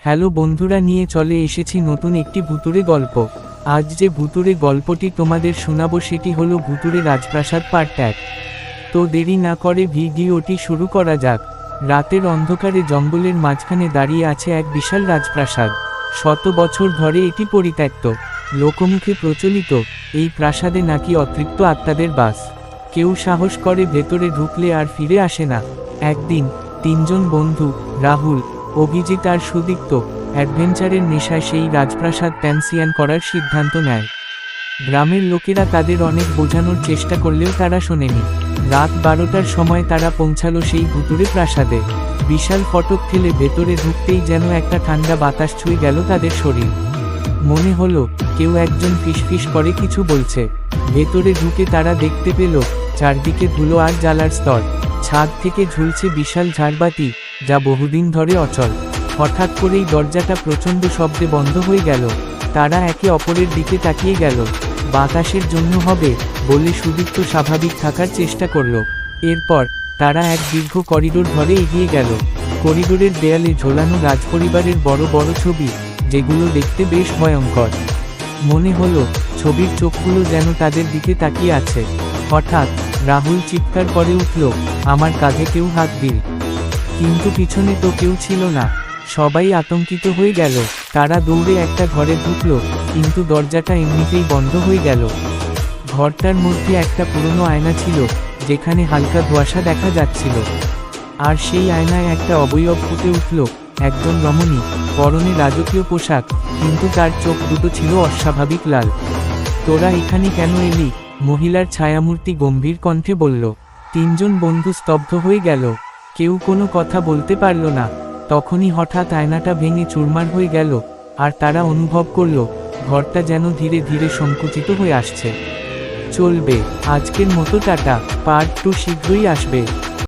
Hello বন্ধুরা নিয়ে চলে এসেছি নতুন একটি ভুতুরে গল্প। আজ যে ভুতুরে গল্পটি তোমাদের শোনাবো সেটি হলো ভুতুরে রাজপ্রাসাদ পার্ট এক। তো দেরি না করে ভিডিওটি শুরু করা যাক। রাতের অন্ধকারে জঙ্গলের মাঝখানে দাঁড়িয়ে আছে এক বিশাল রাজপ্রাসাদ। শত বছর ধরে এটি পরিত্যক্ত। লোকমুখে প্রচলিত। এই প্রাসাদে নাকি অতৃপ্ত আত্মাদের বাস। কেউ সাহস করে ভেতরে ঢুকলে আর ফিরে আসে না। একদিন তিনজন বন্ধু, রাহুল অভিজিৎ আর সুদীপ্ত অ্যাডভেঞ্চারের নেশায় সেই রাজপ্রাসাদ প্যান্সিয়ান করার সিদ্ধান্ত নেয়। গ্রামের লোকেরা তাদের অনেক বোঝানোর চেষ্টা করলেও তারা শোনেনি। রাত বারোটার সময় তারা পৌঁছালো সেই ভুতুরে প্রাসাদে। বিশাল ফটক ঠেলে ভেতরে ঢুকতেই যেন একটা ঠান্ডা বাতাস ছুঁয়ে গেল তাদের শরীর। মনে হলো, কেউ একজন ফিসফিস করে কিছু বলছে। ভেতরে ঢুকে তারা দেখতে পেল, চারদিকে ধুলো আর জ্বালার স্তর। ছাদ থেকে ঝুলছে বিশাল ঝাড়বাতি। যা বহুদিন ধরে অচল। হঠাৎ করেই দরজাটা প্রচণ্ড শব্দে বন্ধ হয়ে গেল। তারা একে অপরের দিকে তাকিয়ে গেল। বাতাসের জন্য হবে বলে সুদীপ্ত স্বাভাবিক থাকার চেষ্টা করল। এরপর তারা এক দীর্ঘ করিডোর ধরে এগিয়ে গেল। করিডোরের দেয়ালে ঝোলানো রাজপরিবারের বড় বড় ছবি, যেগুলো দেখতে বেশ ভয়ঙ্কর। মনে হলো ছবির চোখগুলো যেন তাদের দিকে তাকিয়ে আছে। হঠাৎ রাহুল চিৎকার করে উঠল, আমার কাঁধে কেউ হাত দিল কিন্তু পিছনে তো কেউ ছিল না। সবাই আতঙ্কিত হয়ে গেল। তারা দৌড়ে একটা ঘরে ঢুকলো, কিন্তু দরজাটা এমনিতেই বন্ধ হয়ে গেল। ঘরটার মধ্যে একটা পুরনো আয়না ছিল, যেখানে হালকা ধোঁয়াশা দেখা যাচ্ছিল। আর সেই আয়নায় একটা অবয়ব ফুটে উঠল, একজন রমণী, পরনে রাজকীয় পোশাক, কিন্তু তার চোখ দুটো ছিল অস্বাভাবিক লাল। তোরা এখানে কেন এলি? মহিলার ছায়ামূর্তি গম্ভীর কণ্ঠে বলল। তিনজন বন্ধু স্তব্ধ হয়ে গেল। কেউ কোনো কথা বলতে পারল না। তখনই হঠাৎ আয়নাটা ভেঙে চুরমার হয়ে গেল, আর তারা অনুভব করল, ঘরটা যেন ধীরে ধীরে সংকুচিত হয়ে আসছে। চলবে, আজকের মতো টাটা পার্ট টু শীঘ্রই আসবে।